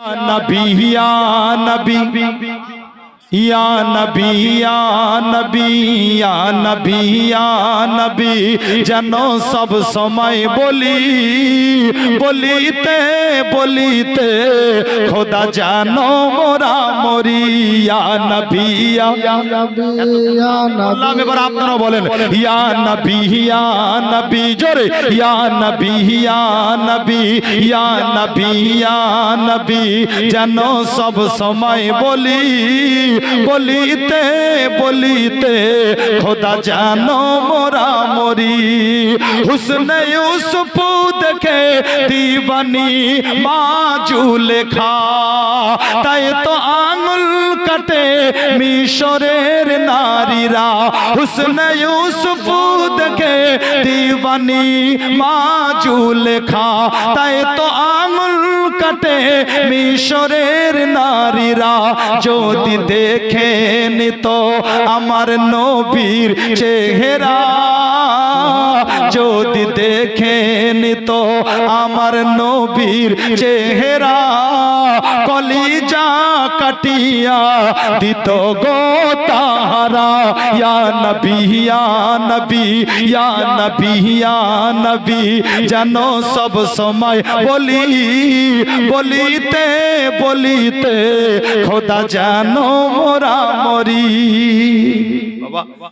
নবী ইয়া নবী ইয়া নবী ইয়া নবী ইয়া নবী ইয়া নবী যেন সব সময় বলি বলিতে বলিতে, খোদা জানো মোরা মরি ইয়া নবী ইয়া এবার আপনারা বলেন, ইয়া নবী ইয়া নবী, জোরে, ইয়া নবী ইয়া নবী ইয়া নবী ইয়া নবী, যেন সব সময় বলি, বলিতে বলিতে খোদা জানো মোরা মরি। হুসন ইউসুফ দেখে দিবানি মাজু লেখা তাই তো আঙুল কাটে মিশরের নারীরা। হুসন ইউসুফ দেখে দিবানি মাজু লেখা তাই তো আঙুল কাটে মিশরের নারীরা যদি দেখে নিত আমার নবীর চেহারা, যদি দেখে নিত আমার নবীর চেহারা, কলিজা কাটিয়া দিত গো তাহারা, ইয়া নবী ইয়া নবী ইয়া নবী ইয়া নবী জানো সব সময় বলি, বলিতে বলিতে খোদা জানো মোরা মরি। বাবা।